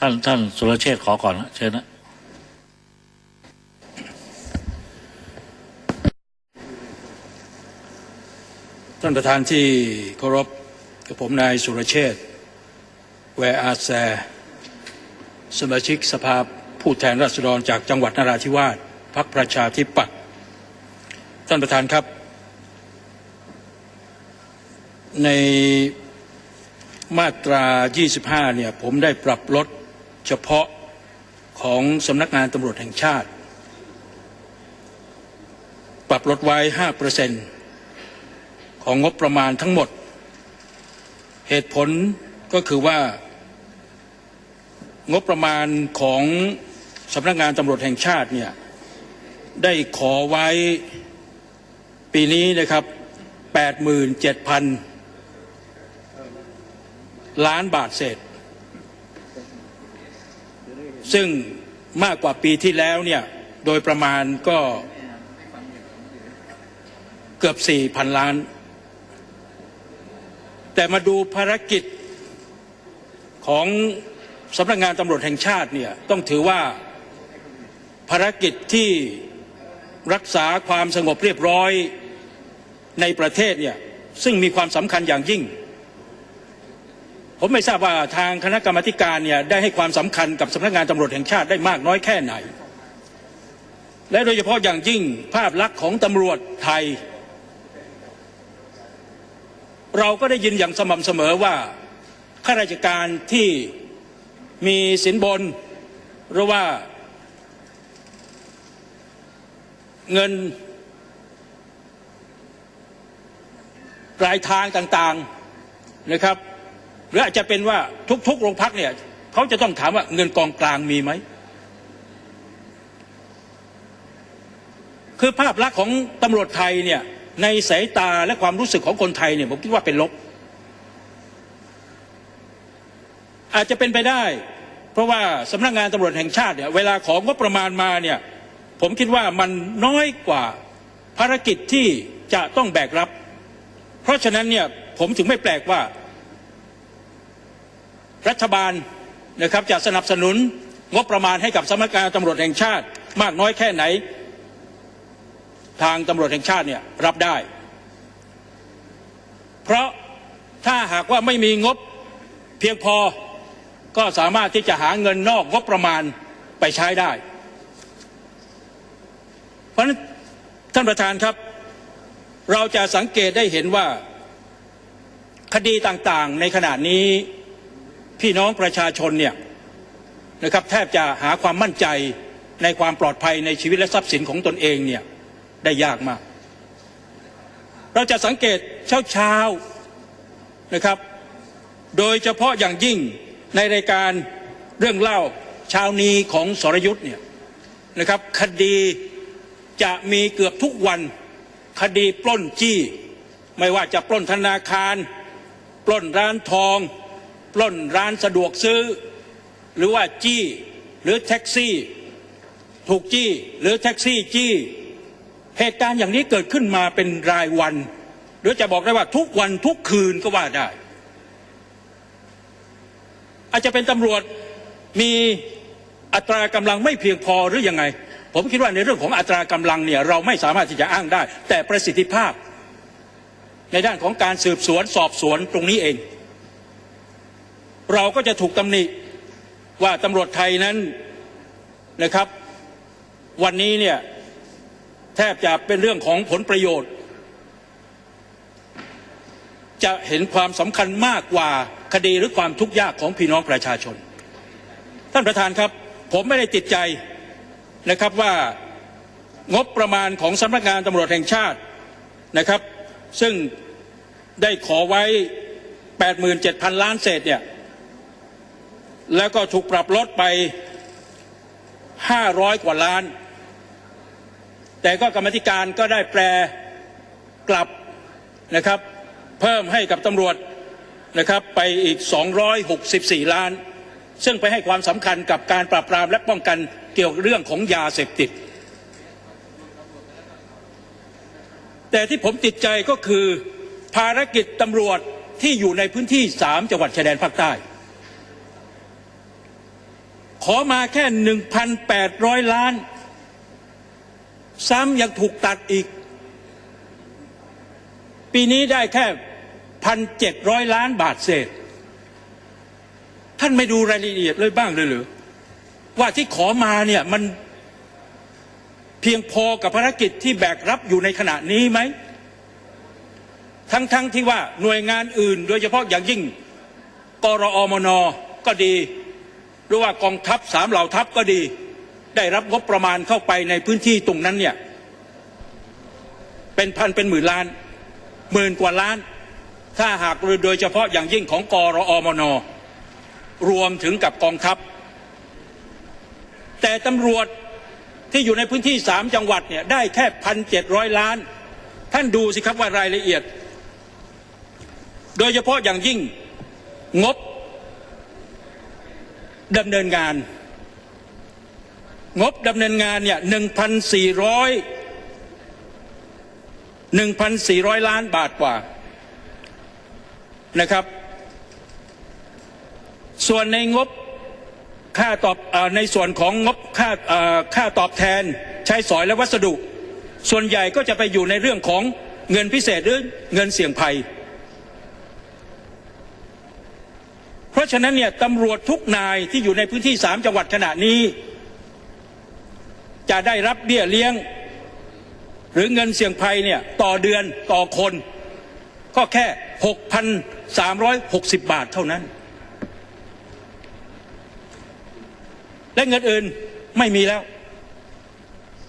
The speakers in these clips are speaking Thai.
ท่านท่านสุรเชษขอก่อนนะเชิญนะท่านประธานที่เคารพกับผมนายสุรเชษแวร์อาแซสมาชิกสภาผู้แทนราษฎรจากจังหวัดนราธิวาสพักประชาธิปัตย์ท่านประธานครับ ในมาตรา 25 เนี่ย ผมได้ปรับลด เฉพาะของสำนักงานตำรวจแห่งชาติ ปรับลดไว้5%เปอร์เซ็นต์ของงบประมาณทั้งหมด เหตุผลก็คือว่า งบประมาณของสำนักงานตำรวจแห่งชาติเนี่ยได้ขอไว้ปีนี้นะครับ 87,000 ล้านบาทเศษ ซึ่งมากกว่าปีที่แล้วเนี่ยโดยประมาณก็เกือบ4,000ล้าน แต่มาดูภารกิจของสำนักงานตำรวจแห่งชาติเนี่ยต้องถือว่าภารกิจที่รักษาความสงบเรียบร้อยในประเทศเนี่ยซึ่งมีความสำคัญอย่างยิ่ง ผมไม่ทราบว่าทางคณะกรรมการเนี่ยได้ให้ความสำคัญกับสำนักงานตำรวจแห่งชาติได้มากน้อยแค่ไหน และโดยเฉพาะอย่างยิ่งภาพลักษณ์ของตำรวจไทย เราก็ได้ยินอย่างสม่ำเสมอว่าข้าราชการที่มีสินบนหรือว่าเงินปลายทางต่างๆนะครับ รืออาจจะเป็นว่าทุกๆโรงพักเนี่ยเขาจะต้องถามว่าเงินกองกลางมีไหม คือภาพลักษณ์ของตำรวจไทยเนี่ยในสายตาและความรู้สึกของคนไทยเนี่ยผมคิดว่าเป็นลบ อาจจะเป็นไปได้ เพราะว่าสำนักงานตำรวจแห่งชาติเนี่ยเวลาของงบประมาณมาเนี่ยผมคิดว่ามันน้อยกว่าภารกิจที่จะต้องแบกรับ เพราะฉะนั้นเนี่ยผมถึงไม่แปลกว่า รัฐบาลนะครับจะสนับสนุนงบประมาณให้กับสำนักงานตำรวจแห่งชาติ มากน้อยแค่ไหน ทางตำรวจแห่งชาติเนี่ยรับได้ เพราะถ้าหากว่าไม่มีงบเพียงพอก็สามารถที่จะหาเงินนอกงบประมาณไปใช้ได้ เพราะนั้นท่านประธานครับ เราจะสังเกตได้เห็นว่าคดีต่างๆในขณะนี้ พี่น้องประชาชนเนี่ยนะครับแทบจะหาความมั่นใจในความปลอดภัยในชีวิตและทรัพย์สินของตนเองเนี่ยได้ยากมาก เราจะสังเกตเช้าๆนะครับ โดยเฉพาะอย่างยิ่งในรายการเรื่องเล่าเช้านี้ของสรยุทธ์เนี่ยนะครับคดีจะมีเกือบทุกวันคดีปล้นจี้ ไม่ว่าจะปล้นธนาคาร ปล้นร้านทอง ปล้นร้านสะดวกซื้อ หรือว่าจี้หรือแท็กซี่ ถูกจี้หรือแท็กซี่จี้ เหตุการณ์อย่างนี้เกิดขึ้นมาเป็นรายวัน หรือจะบอกได้ว่าทุกวันทุกคืนก็ว่าได้ อาจจะเป็นตำรวจมีอัตรากำลังไม่เพียงพอหรือยังไง ผมคิดว่าในเรื่องของอัตรากำลังเนี่ยเราไม่สามารถที่จะอ้างได้ แต่ประสิทธิภาพ ในด้านของการสืบสวนสอบสวนตรงนี้เอง เราก็จะถูกตำหนิว่าตำรวจไทยนั้นนะครับ วันนี้เนี่ยแทบจะเป็นเรื่องของผลประโยชน์ จะเห็นความสำคัญมากกว่าคดีหรือความทุกข์ยากของพี่น้องประชาชน ท่านประธานครับ ผมไม่ได้ติดใจนะครับว่างบประมาณของสำนักงานตำรวจแห่งชาตินะครับ ซึ่งได้ขอไว้ 87,000 ล้านเศษเนี่ย แล้วก็ถูกปรับลดไป 500 กว่าล้าน แต่ก็กรรมธิการก็ได้แปลกลับนะครับ เพิ่มให้กับตำรวจนะครับไปอีก 264 ล้าน ซึ่งไปให้ความสำคัญกับการปราบปรามและป้องกันเกี่ยวกับเรื่องของยาเสพติด แต่ที่ผมติดใจก็คือภารกิจตำรวจที่อยู่ในพื้นที่สามจังหวัดชายแดนภาคใต้ ขอมาแค่ 1,800 ล้าน ซ้ำยังถูกตัดอีก ปีนี้ได้แค่ 1,700 ล้านบาทเศษ ท่านไม่ดูรายละเอียดเลยบ้างเลยหรือ ว่าที่ขอมาเนี่ยมันเพียงพอกับภารกิจที่แบกรับอยู่ในขณะนี้ไหม ทั้งๆทที่ว่าหน่วยงานอื่น โดยเฉพาะอย่างยิ่งกรอมนก็ดี หรือว่ากองทัพสามเหล่าทัพก็ดี ได้รับงบประมาณเข้าไปในพื้นที่ตรงนั้นเนี่ยเป็นพันเป็นหมื่นล้านหมื่นกว่าล้าน ถ้าหากโดยเฉพาะอย่างยิ่งของกรอมน รวมถึงกับกองทัพ แต่ตำรวจที่อยู่ในพื้นที่สามจังหวัดเนี่ยได้แค่พันเจ็ดร้อยล้าน ท่านดูสิครับว่ารายละเอียด โดยเฉพาะอย่างยิ่งงบ ดำเนินงาน งบดำเนินงานเนี่ยหนึ่งพันสี่ร้อยหนึ่งพันสี่ร้อยล้านบาทกว่านะครับ ส่วนในงบค่าตอบอในส่วนของงบค่าค่าตอบแทนใช้สอยและวัสดุ ส่วนใหญ่ก็จะไปอยู่ในเรื่องของเงินพิเศษหรือเงินเสี่ยงภัย เพ ราะฉะนั้นเนี่ยตำรวจทุกนายที่อยู่ในพื้นที่สามจังหวัดขณะนี้ จะได้รับเบี้ยเลี้ยง หรือเงินเสี่ยงภัยเนี่ยต่อเดือนต่อคน ก็แค่ 6,360 บาทเท่านั้น และเงินอื่นไม่มีแล้ว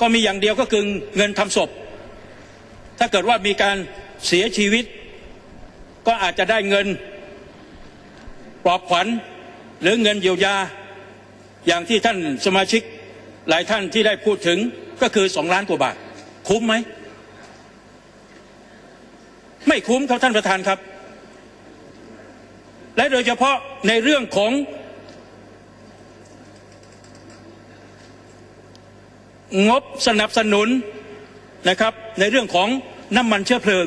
ก็มีอย่างเดียวก็คือเงินทำศพ ถ้าเกิดว่ามีการเสียชีวิต ก็อาจจะได้เงิน ปลอบขวัญหรือเงินเยียวยา อย่างที่ท่านสมาชิกหลายท่านที่ได้พูดถึงก็คือสองล้านกว่าบาท คุ้มไหม ไม่คุ้มครับท่านประธานครับ และโดยเฉพาะในเรื่องของงบสนับสนุนนะครับในเรื่องของน้ำมันเชื้อเพลิง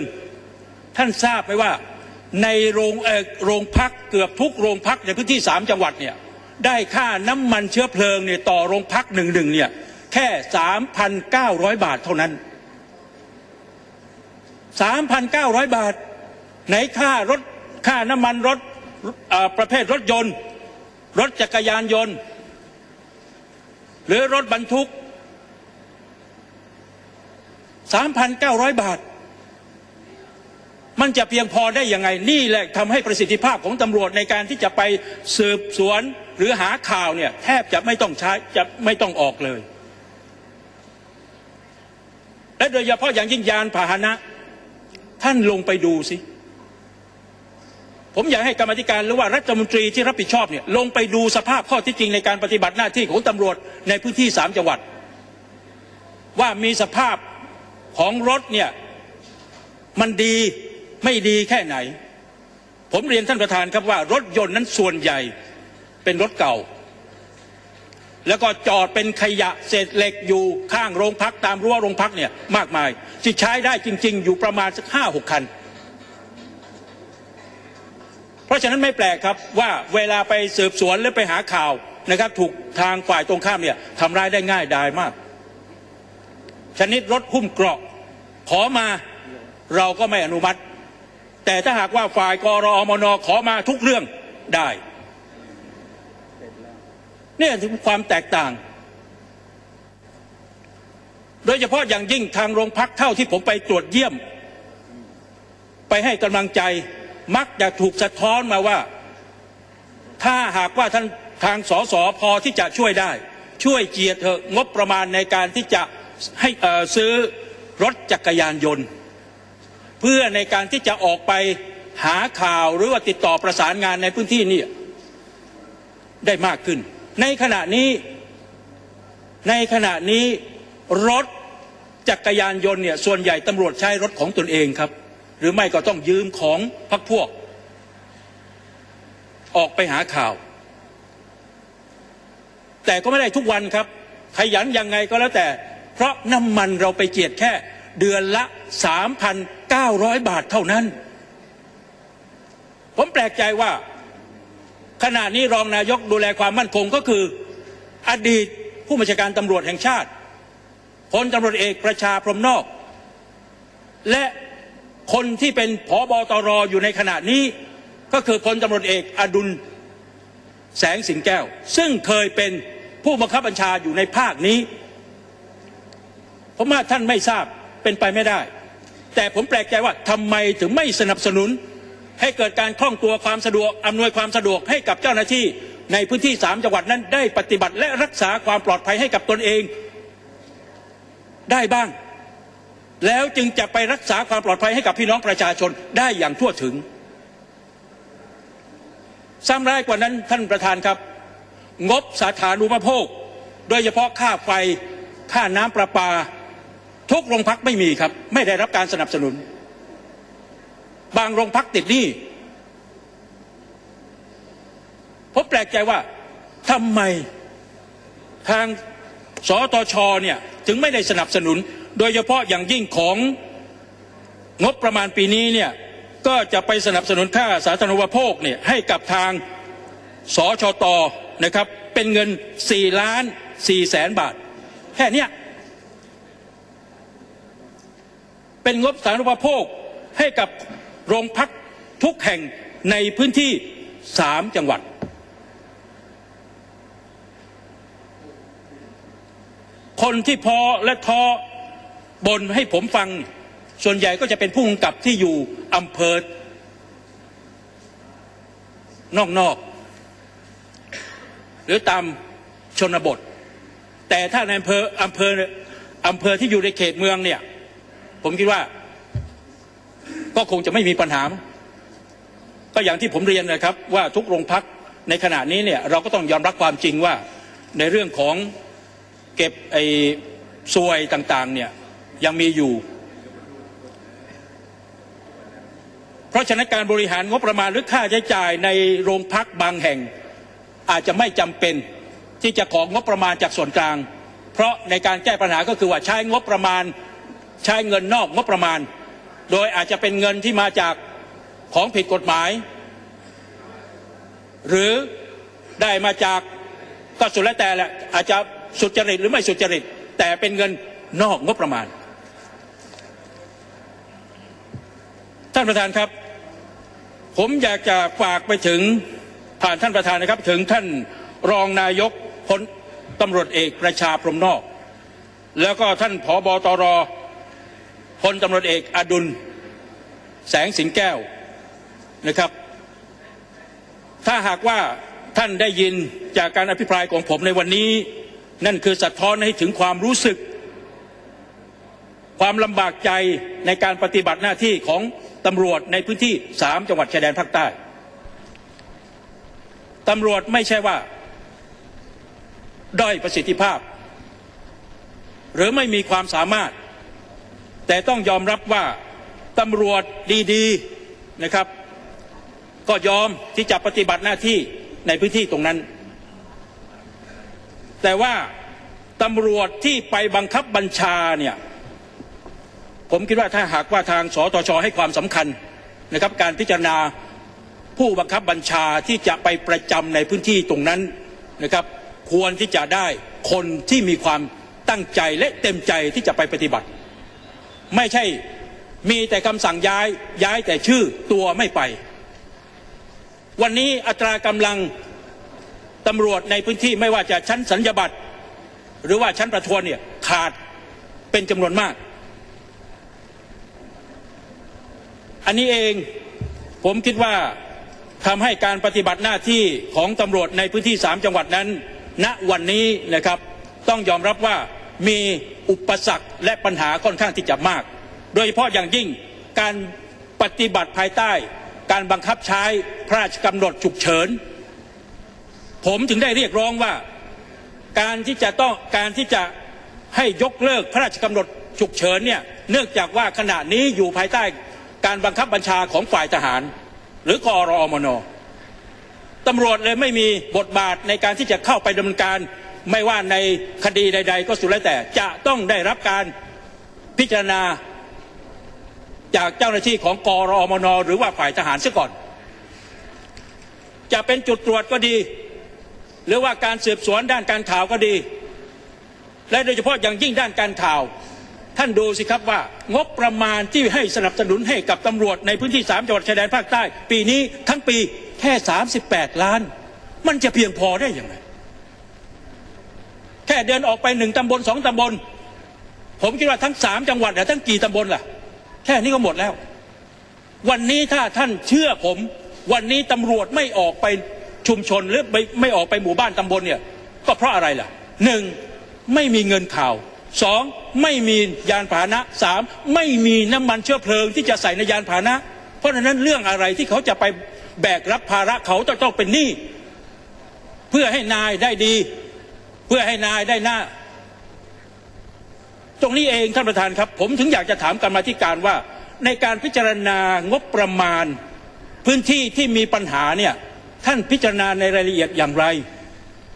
ท่านทราบไหมว่า ในโรงเออโรงพักเกือบทุกโรงพักในพื้นที่สามจังหวัดเนี่ยได้ค่าน้ำมันเชื้อเพลิงเนี่ยต่อโรงพักหนึ่งหนึ่งเนี่ยแค่สามพันเก้าร้อยบาทเท่านั้นสามพันเก้าร้อยบาท ไหนค่ารถค่าน้ำมันรถประเภทรถยนต์ รถจักรยานยนต์ หรือรถบรรทุก3,900บาท มันจะเพียงพอได้ยังไงนี่แหละทำให้ประสิทธิภาพของตำรวจในการที่จะไปสืบสวนหรือหาข่าวเนี่ยแทบจะไม่ต้องใช้จะไม่ต้องออกเลย และโดยเฉพาะอย่างยิ่งยานพาหนะ ท่านลงไปดูสิ ผมอยากให้กรรมธิการหรือว่ารัฐมนตรีที่รับผิดชอบเนี่ยลงไปดูสภาพข้อที่จริงในการปฏิบัติหน้าที่ของตำรวจในพื้นที่สามจังหวัด ว่ามีสภาพของรถเนี่ยมันดี ไม่ดีแค่ไหน ผมเรียนท่านประธานครับว่ารถยนต์นั้นส่วนใหญ่เป็นรถเก่า แล้วก็จอดเป็นขยะเศษเหล็กอยู่ข้างโรงพักตามรั้วโรงพักเนี่ยมากมายที่ใช้ได้จริง ๆ อยู่ประมาณสักห้าหกคัน เพราะฉะนั้นไม่แปลกครับว่าเวลาไปสืบสวนหรือไปหาข่าวนะครับ ถูกทางฝ่ายตรงข้ามเนี่ยทำร้ายได้ง่ายดายมาก ชนิดรถหุ้มเกราะ ขอมาเราก็ไม่อนุมัติ แต่ถ้าหากว่าฝ่ายกรอมนขอมาทุกเรื่องได้เนี่ยถึงความแตกต่าง โดยเฉพาะอย่างยิ่งทางโรงพักเท่าที่ผมไปตรวจเยี่ยม ไปให้กำลังใจมักจะถูกสะท้อนมาว่า ถ้าหากว่าท่านทางสสพอที่จะช่วยได้ ช่วยเจียดเถอะงบประมาณในการที่จะให้ซื้อรถจักรยานยนต์ เพื่อในการที่จะออกไปหาข่าวหรือว่าติดต่อประสานงานในพื้นที่นี่ได้มากขึ้น ในขณะนี้ในขณะนี้รถจักรยานยนต์เนี่ยส่วนใหญ่ตำรวจใช้รถของตนเองครับ หรือไม่ก็ต้องยืมของพักพวก ออกไปหาข่าว แต่ก็ไม่ได้ทุกวันครับ ขยันยังไงก็แล้วแต่ เพราะน้ำมันเราไปเจียดแค่เดือนละ 900 บาทเท่านั้น ผมแปลกใจว่า ขณะนี้รองนายกดูแลความมั่นคงก็คือ อดีตผู้บัญชาการตำรวจแห่งชาติพลตำรวจเอกประชาพรมนอก และคนที่เป็นผอบอตรอยู่ในขณะนี้ก็คือพลตำรวจเอกอดุลแสงสิงแก้ว ซึ่งเคยเป็นผู้บังคับบัญชาอยู่ในภาคนี้ ผมว่าท่านไม่ทราบเป็นไปไม่ได้ แต่ผมแปลกใจว่าทำไมถึงไม่สนับสนุน ให้เกิดการคล่องตัวความสะดวกอำนวยความสะดวกให้กับเจ้าหน้าที่ ในพื้นที่สามจังหวัดนั้นได้ปฏิบัติและรักษาความปลอดภัยให้กับตนเอง ได้บ้าง แล้วจึงจะไปรักษาความปลอดภัยให้กับพี่น้องประชาชนได้อย่างทั่วถึงซ้ำร้ายกว่านั้นท่านประธานครับ งบสาธารณูปโภค โดยเฉพาะค่าไฟค่าน้ำประปา ทุกโรงพักไม่มีครับ ไม่ได้รับการสนับสนุน บางโรงพักติดหนี้ผมแปลกใจว่าทำไมทางสตชเนี่ยถึงไม่ได้สนับสนุน โดยเฉพาะอย่างยิ่งของงบประมาณปีนี้เนี่ยก็จะไปสนับสนุนค่าสาธารณูปโภคเนี่ยให้กับทางสชตนะครับเป็นเงิน 4 ล้าน4แสนบาท แค่นี้ย เป็นงบสาธารณูปโภคให้กับโรงพักทุกแห่งในพื้นที่สามจังหวัด คนที่พอและท้อบนให้ผมฟัง ส่วนใหญ่ก็จะเป็นผู้กำกับที่อยู่อำเภอนอกๆหรือตามชนบท แต่ถ้าในอำเภออำเภออำเภอที่อยู่ในเขตเมืองเนี่ย ผมคิดว่า ก็คงจะไม่มีปัญหา ก็อย่างที่ผมเรียนนะครับ ว่าทุกโรงพักในขณะนี้เนี่ยเราก็ต้องยอมรับความจริงว่าในเรื่องของเก็บไอ้ซวยต่างๆเนี่ยยังมีอยู่ เพราะฉะนั้นการบริหารงบประมาณหรือค่าใช้จ่ายในโรงพักบางแห่ง อาจจะไม่จำเป็นที่จะของงบประมาณจากส่วนกลาง เพราะในการแก้ปัญหาก็คือว่าใช้งบประมาณ ใช้เงินนอกงบประมาณ โดยอาจจะเป็นเงินที่มาจากของผิดกฎหมาย หรือได้มาจากก็สุดแล้วแต่แหละอาจจะสุจริตหรือไม่สุจริต แต่เป็นเงินนอกงบประมาณ ท่านประธานครับ ผมอยากจะฝากไปถึงผ่านท่านประธานนะครับ ถึงท่านรองนายกพลตำรวจเอกประชาพรมนอก แล้วก็ท่านผอบอตร พลตำรวจเอกอดุลแสงสิงแก้วนะครับ ถ้าหากว่าท่านได้ยินจากการอภิปรายของผมในวันนี้ นั่นคือสะท้อนให้ถึงความรู้สึก ความลำบากใจในการปฏิบัติหน้าที่ของตำรวจในพื้นที่สามจังหวัดชายแดนภาคใต้ตำรวจไม่ใช่ว่า ด้อยประสิทธิภาพ หรือไม่มีความสามารถ แต่ต้องยอมรับว่าตำรวจดีๆนะครับ ก็ยอมที่จะปฏิบัติหน้าที่ในพื้นที่ตรงนั้น แต่ว่าตำรวจที่ไปบังคับบัญชาเนี่ยผมคิดว่าถ้าหากว่าทางสตชให้ความสำคัญนะครับ การพิจารณาผู้บังคับบัญชาที่จะไปประจำในพื้นที่ตรงนั้นนะครับ ควรที่จะได้คนที่มีความตั้งใจและเต็มใจที่จะไปปฏิบัติ ไม่ใช่มีแต่คำสั่งย้ายย้ายแต่ชื่อตัวไม่ไป วันนี้อัตรากำลังตำรวจในพื้นที่ไม่ว่าจะชั้นสัญญาบัตร หรือว่าชั้นประทวนเนี่ยขาดเป็นจำนวนมาก อันนี้เองผมคิดว่าทำให้การปฏิบัติหน้าที่ของตำรวจในพื้นที่สามจังหวัดนั้น ณวันนี้นะครับต้องยอมรับว่า มีอุปสรรคและปัญหาค่อนข้างที่จะมาก โดยเฉพาะอย่างยิ่งการปฏิบัติภายใต้ การบังคับใช้พระราชกำหนดฉุกเฉิน ผมถึงได้เรียกร้องว่าการที่จะต้องการที่จะให้ยกเลิกพระราชกำหนดฉุกเฉินเนี่ยเนื่องจากว่าขณะนี้อยู่ภายใต้การบังคับบัญชาของฝ่ายทหาร หรือกอรอมนตำรวจเลยไม่มีบทบาทในการที่จะเข้าไปดำเนินการ ไม่ว่าในคดีใด ๆ ก็สุดแล้วแต่จะต้องได้รับการพิจารณาจากเจ้าหน้าที่ของกอรอมนหรือว่าฝ่ายทหารซะก่อน จะเป็นจุดตรวจก็ดี หรือว่าการสืบสวนด้านการข่าวก็ดี และโดยเฉพาะอย่างยิ่งด้านการข่าว ท่านดูสิครับว่างบประมาณที่ให้สนับสนุนให้กับตำรวจในพื้นที่ 3 จังหวัดชายแดนภาคใต้ ปีนี้ทั้งปีแค่ 38 ล้าน มันจะเพียงพอได้อยังไง แค่เดินออกไปหนึ่งตำบลสองตำบล ผมคิดว่าทั้งสามจังหวัดอทั้งกี่ตำบลล่ะ แค่นี้ก็หมดแล้ว วันนี้ถ้าท่านเชื่อผม วันนี้ตำรวจไม่ออกไปชุมชนหรือไม่ไม่ออกไปหมู่บ้านตำบลเนี่ย ก็เพราะอะไรล่ะหนึ่งไม่มีเงินข่าวสองไม่มียานพาหนะสามไม่มีน้ำมันเชื้อเพลิงที่จะใส่ในยานพาหนะ เพราะฉะนั้นเรื่องอะไรที่เขาจะไปแบกรับภาระเขาจะต้องเป็นหนี้เพื่อให้นายได้ดี เพื่อให้นายได้หน้า ตรงนี้เองท่านประธานครับ ผมถึงอยากจะถามกรรมาธิการว่า ในการพิจารณางบประมาณ พื้นที่ที่มีปัญหาเนี่ยท่านพิจารณาในรายละเอียดอย่างไร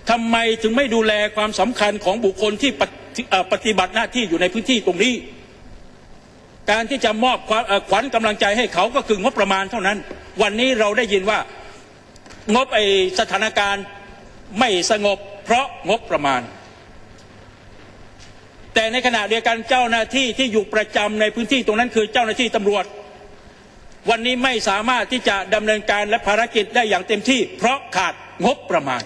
ทำไมถึงไม่ดูแลความสำคัญของบุคคลที่ปฏิปฏิบัติหน้าที่อยู่ในพื้นที่ตรงนี้ การที่จะมอบขวัญกำลังใจให้เขาก็คืองบประมาณเท่านั้น วันนี้เราได้ยินว่างบไอสถานการณ์ไม่สงบ เพราะงบประมาณ แต่ในขณะเดียวกันเจ้าหน้าที่ที่อยู่ประจำในพื้นที่ตรงนั้นคือเจ้าหน้าที่ตำรวจ วันนี้ไม่สามารถที่จะดำเนินการและภารกิจได้อย่างเต็มที่ เพราะขาดงบประมาณ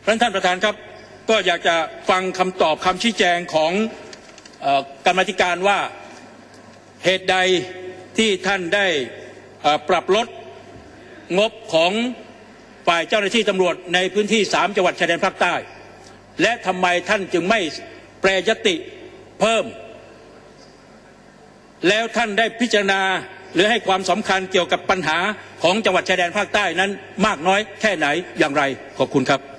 เพรานท่านประธานครับ ก็อยากจะฟังคำตอบคำชี้แจงของออกรรมธิการว่าเหตุใดที่ท่านได้ปรับลด งบของฝ่ายเจ้าหน้าที่ตำรวจในพื้นที่สามจังหวัดชายแดนภาคใต้ และทำไมท่านจึงไม่แปรยติเพิ่ม แล้วท่านได้พิจารณาหรือให้ความสำคัญเกี่ยวกับปัญหาของจังหวัดชายแดนภาคใต้นั้นมากน้อยแค่ไหนอย่างไรขอบคุณครับ